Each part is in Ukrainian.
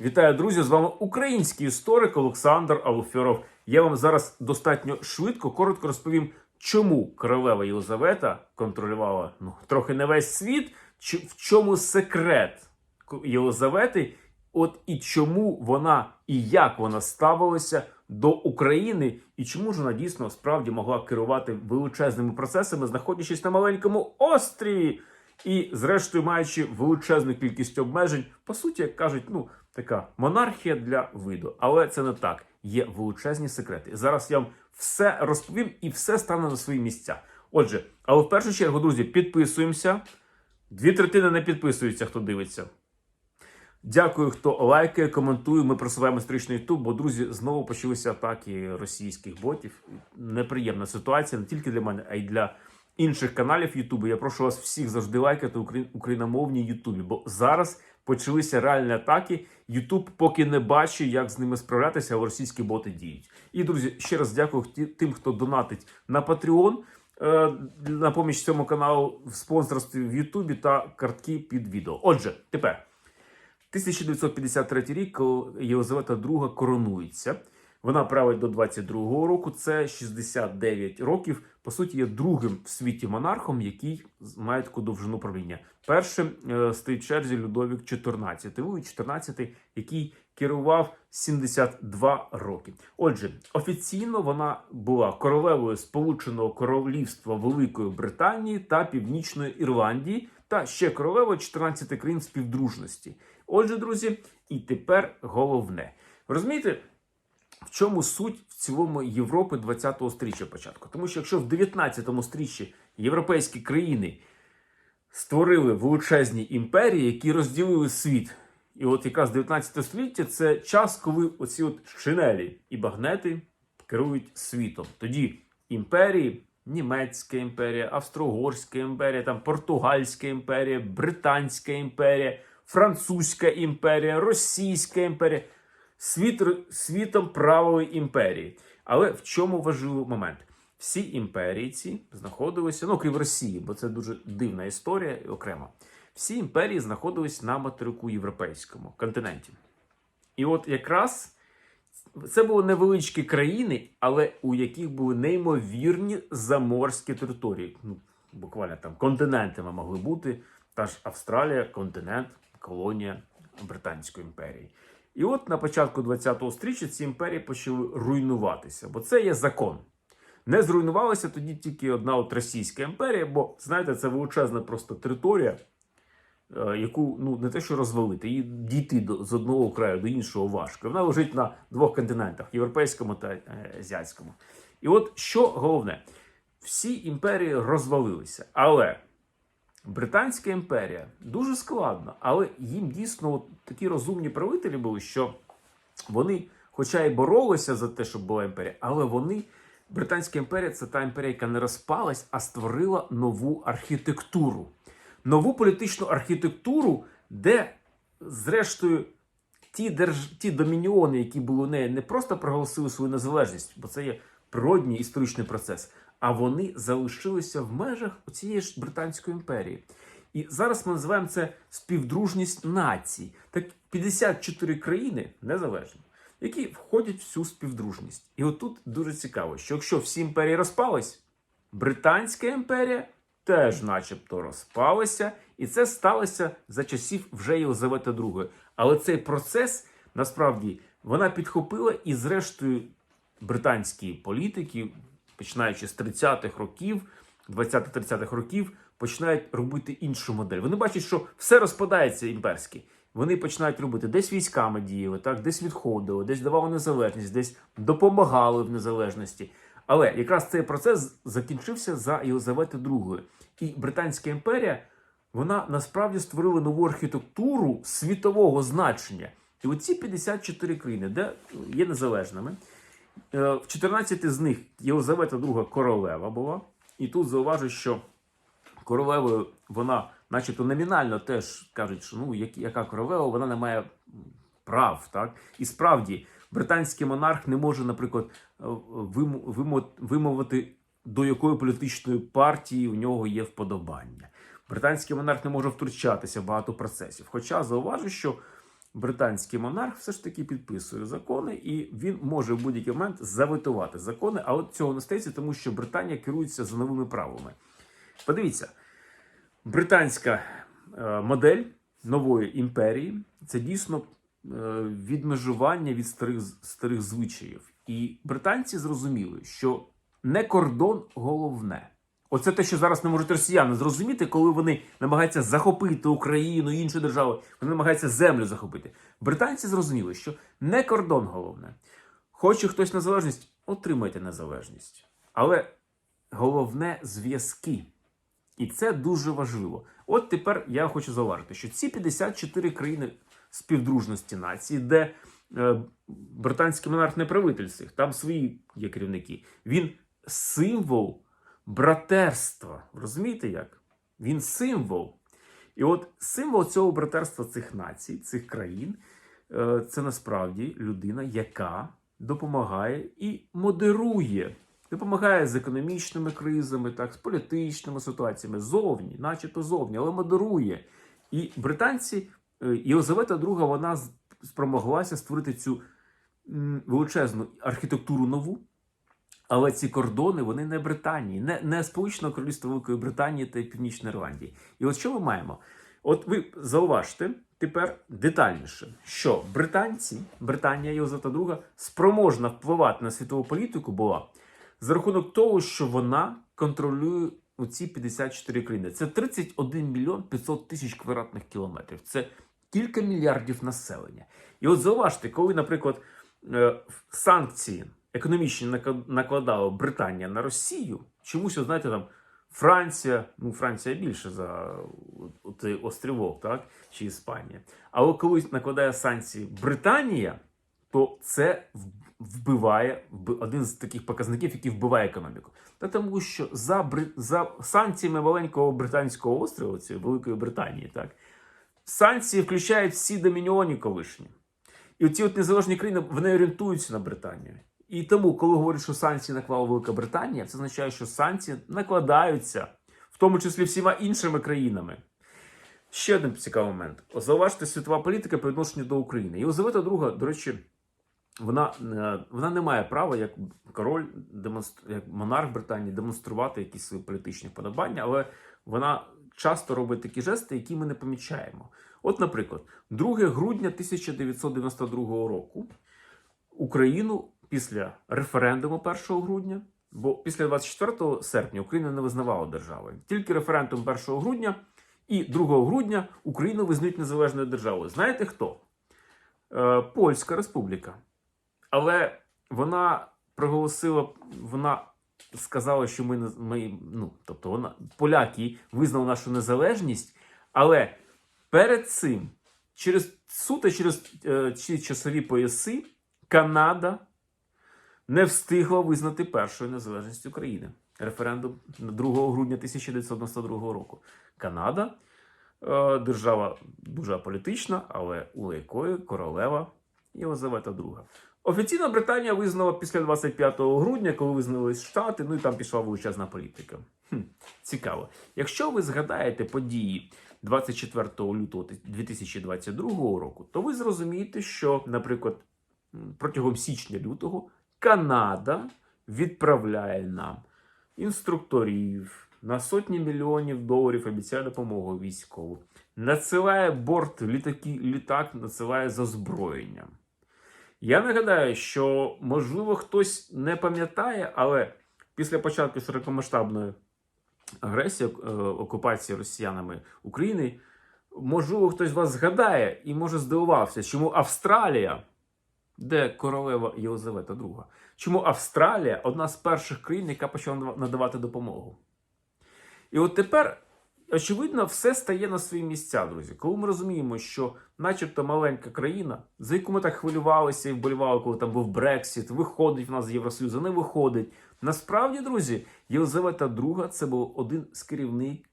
Вітаю, друзі! З вами український історик Олександр Алуфьоров. Я вам зараз достатньо швидко, коротко розповім, чому королева Єлизавета контролювала ну, трохи не весь світ, чи в чому секрет Єлизавети, от і чому вона і як вона ставилася до України, і чому ж вона дійсно справді могла керувати величезними процесами, знаходячись на маленькому острові. І, зрештою, маючи величезну кількість обмежень, по суті, як кажуть, ну така монархія для виду. Але це не так. Є величезні секрети. Зараз я вам все розповім і все стане на свої місця. Отже, але в першу чергу, друзі, підписуємося. Дві третини не підписуються, хто дивиться. Дякую, хто лайкає, коментує. Ми просуваємо історичний ютуб, бо друзі знову почалися атаки російських ботів. Неприємна ситуація не тільки для мене, а й для інших каналів Ютубу. Я прошу вас всіх завжди лайкати украї- україномовні Ютубі, бо зараз почалися реальні атаки. Ютуб поки не бачить, як з ними справлятися, але російські боти діють. І друзі, ще раз дякую тим, хто донатить на Patreon. е, На поміч цьому каналу в спонсорстві в Ютубі та картки під відео. Отже, тепер 1953 рік, коли Єлизавета II коронується. Вона править до 22-го року. Це 69 років. По суті, є другим в світі монархом, який має таку довжину правління. Першим е, стоїть черзі Людовік XIV, Луї XIV, який керував 72 роки. Отже, офіційно вона була королевою Сполученого Королівства Великої Британії та Північної Ірландії, та ще королевою 14 країн співдружності. Отже, друзі, і тепер головне. Розумієте, в чому суть в цілому Європи 20-го стріччя початку? Тому що якщо в 19-му стріччі європейські країни створили величезні імперії, які розділили світ. І от якраз 19 століття це час, коли оці от шинелі і багнети керують світом. Тоді імперії, Німецька імперія, Австро-Угорська імперія, там Португальська імперія, Британська імперія, Французька імперія, Російська імперія. Світ, світом правої імперії. Але в чому важливий момент? Всі імперії ці знаходилися, ну крім Росії, бо це дуже дивна історія окремо. Всі імперії знаходились на материку європейському континенті. І от якраз це були невеличкі країни, але у яких були неймовірні заморські території. Ну, буквально там континентами могли бути. Та ж Австралія, континент, колонія Британської імперії. І от на початку 20-го стріччя ці імперії почали руйнуватися, бо це є закон. Не зруйнувалася тоді тільки одна от Російська імперія, бо знаєте, це величезна просто територія, е, яку ну не те, що розвалити, її дійти до з одного краю до іншого важко. Вона лежить на двох континентах європейському та е, азіатському. І от що головне, всі імперії розвалилися, але Британська імперія дуже складно, але їм дійсно от такі розумні правителі були, що вони, хоча й боролися за те, щоб була імперія, але вони, Британська імперія це та імперія, яка не розпалась, а створила нову архітектуру. Нову політичну архітектуру, де, зрештою, ті, держ... ті домініони, які були у неї, не просто проголосили свою незалежність, бо це є природній історичний процес, а вони залишилися в межах цієї ж Британської імперії. І зараз ми називаємо це співдружність націй. Так 54 країни незалежні, які входять в цю співдружність. І отут дуже цікаво, що якщо всі імперії розпались, Британська імперія теж, начебто, розпалася, і це сталося за часів вже Єлизавети II. Але цей процес насправді вона підхопила і, зрештою, британські політики, починаючи з 30-х років, 20-30-х років, починають робити іншу модель. Вони бачать, що все розпадається імперське. Вони починають робити десь військами діяли, так, десь відходили, десь давали незалежність, десь допомагали в незалежності. Але якраз цей процес закінчився за Єлизавети II. І Британська імперія вона насправді створила нову архітектуру світового значення. І оці 54 країни, де є незалежними, в 14 з них Єлизавета II королева була. І тут зауважу, що королевою вона, начебто, номінально теж кажуть, що ну як- яка королева, вона не має прав. Так? І справді британський монарх не може, наприклад, е, вимовити, до якої політичної партії у нього є вподобання. Британський монарх не може втручатися в багато процесів. Хоча зауважу, що британський монарх все ж таки підписує закони, і він може в будь-який момент заветувати закони. А от цього не стається, тому що Британія керується за новими правилами. Подивіться, британська е, модель нової імперії це дійсно е, відмежування від старих, старих звичаїв. І британці зрозуміли, що не кордон головне. Оце те, що зараз не можуть росіяни зрозуміти, коли вони намагаються захопити Україну, інші держави, вони намагаються землю захопити. Британці зрозуміли, що не кордон головне. Хоче хтось незалежність, отримайте незалежність. Але головне зв'язки. І це дуже важливо. От тепер я хочу зауважити, що ці 54 країни співдружності нації, де е, британський монарх не правитель цих, там свої є керівники. Він символ братерства. Розумієте як? Він символ. І от символ цього братерства цих націй, цих країн, е, це насправді людина, яка допомагає і модерує. Допомагає з економічними кризами, так, з політичними ситуаціями, зовні, начебто зовні, але модерує. І британці, е, Єлизавета II, вона спромоглася створити цю величезну архітектуру нову. Але ці кордони вони не Британії, не, не Сполученого Королівства Великої Британії та Північної Ірландії. І от що ми маємо? От ви зауважте тепер детальніше, що британці, Британія Єлизавета II, спроможна впливати на світову політику була за рахунок того, що вона контролює оці 54 країни. Це 31 мільйон 500 тисяч квадратних кілометрів. Це кілька мільярдів населення. І от зауважте, коли, наприклад, е, санкції економічні накладала Британія на Росію, чомусь, знаєте, там Франція, ну Франція більше за цей острівок, так, чи Іспанія. Але коли накладає санкції Британія, то це вбиває один з таких показників, який вбиває економіку. Та тому, що за, за санкціями маленького британського острова, цієї Великої Британії, так, санкції включають всі домініоні колишні. І оці от незалежні країни вони орієнтуються на Британію. І тому, коли говорять, що санкції наклала Велика Британія, це означає, що санкції накладаються, в тому числі всіма іншими країнами. Ще один цікавий момент. Зауважте світова політика по відношенню до України. Єлизавета II, до речі, вона, е, вона не має права як король, демонстр... як монарх Британії демонструвати якісь свої політичні вподобання, але вона часто робить такі жести, які ми не помічаємо. От, наприклад, 2 грудня 1992 року Україну після референдуму 1 грудня, бо після 24 серпня Україна не визнавала державою. Тільки референдум 1 грудня і 2 грудня Україну визнають незалежною державою. Знаєте хто? Е, Польська Республіка. Але вона проголосила, вона сказала, що ми, ми ну, тобто вона, поляки визнали нашу незалежність, але перед цим, через суто через е, ці часові пояси, Канада не встигла визнати першою незалежність України. Референдум 2 грудня 1992 року. Канада е, держава дуже аполітична, але у якої королева Єлизавета II. Офіційно Британія визнала після 25 грудня, коли визнались Штати, ну і там пішла величезна політика. Хм, цікаво. Якщо ви згадаєте події 24 лютого 2022 року, то ви зрозумієте, що, наприклад, протягом січня-лютого Канада відправляє нам інструкторів на сотні мільйонів доларів обіцяє допомогу військову. Надсилає борт літаки, літак, надсилає з озброєнням. Я нагадаю, що можливо хтось не пам'ятає, але після початку широкомасштабної агресії е, окупації росіянами України, можливо, хтось вас згадає і може здивувався, чому Австралія, де королева Єлизавета II, чому Австралія одна з перших країн, яка почала надавати допомогу. І от тепер, очевидно, все стає на свої місця, друзі. Коли ми розуміємо, що, начебто, маленька країна, за яку ми так хвилювалися і вболівали, коли там був Брексіт, виходить в нас з Євросоюзу, не виходить. Насправді, друзі, Єлизавета II це був один з керівників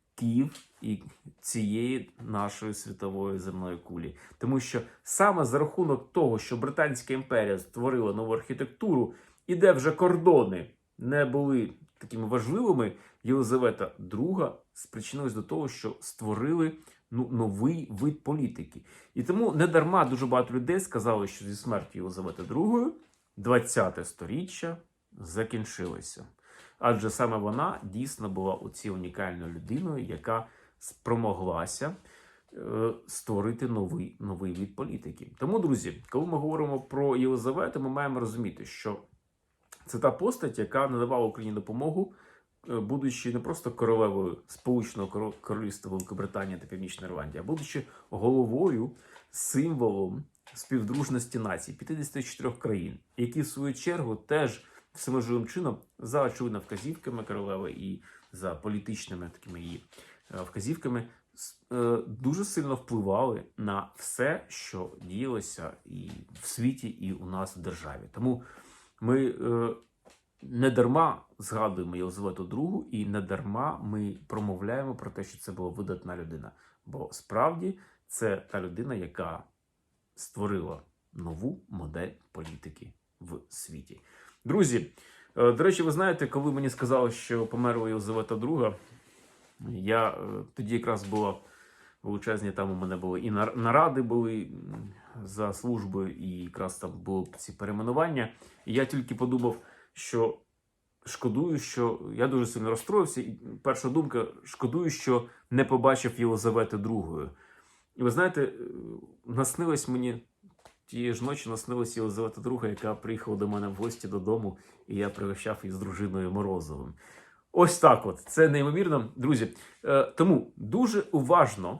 і цієї нашої світової земної кулі. Тому що саме за рахунок того, що Британська імперія створила нову архітектуру, і де вже кордони не були такими важливими, Єлизавета II спричинилась до того, що створили ну, новий вид політики. І тому не дарма дуже багато людей сказали, що зі смертю Єлизавети II 20-те сторіччя закінчилося. Адже саме вона дійсно була оці унікальною людиною, яка спромоглася е, створити новий, новий від політики. Тому, друзі, коли ми говоримо про Єлизавету, ми маємо розуміти, що це та постать, яка надавала Україні допомогу, е, будучи не просто королевою Сполученого Коро- Королівства Великобританії та Північної Ірландії, а будучи головою, символом співдружності націй 54 країн, які в свою чергу теж всеможливим чином за очевидно вказівками королеви і за політичними такими її е, вказівками е, дуже сильно впливали на все, що діялося і в світі, і у нас в державі. Тому ми е, не дарма згадуємо Єлизавету II і не дарма ми промовляємо про те, що це була видатна людина. Бо справді це та людина, яка створила нову модель політики в світі. Друзі, е, до речі, ви знаєте, коли мені сказали, що померла Єлизавета II, я е, тоді якраз була величезні, там у мене були і наради були за службою, і якраз там були ці перейменування. І я тільки подумав, що шкодую, що я дуже сильно розстроївся. І перша думка: шкодую, що не побачив Єлизавети II. І ви знаєте, е, наснилось мені тієї ж ночі наснилась Єлизавета II, яка приїхала до мене в гості додому, і я пригощав її з дружиною Морозовим. Ось так от. Це неймовірно. Друзі, е, тому дуже уважно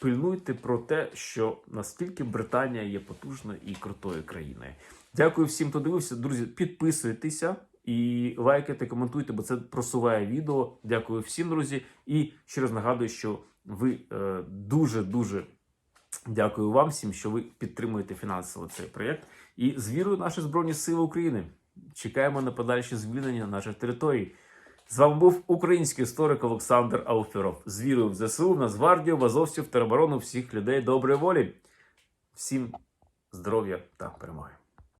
пильнуйте про те, що наскільки Британія є потужною і крутою країною. Дякую всім, хто дивився. Друзі, підписуйтеся і лайкайте, коментуйте, бо це просуває відео. Дякую всім, друзі. І ще раз нагадую, що ви дуже дуже дякую вам всім, що ви підтримуєте фінансово цей проєкт. І з вірою наші Збройні Сили України. Чекаємо на подальші звільнення наших територій. З вами був український історик Олександр Ауферов. З вірою в ЗСУ, в Нацгвардію, в тероборону всіх людей доброї волі. Всім здоров'я та перемоги.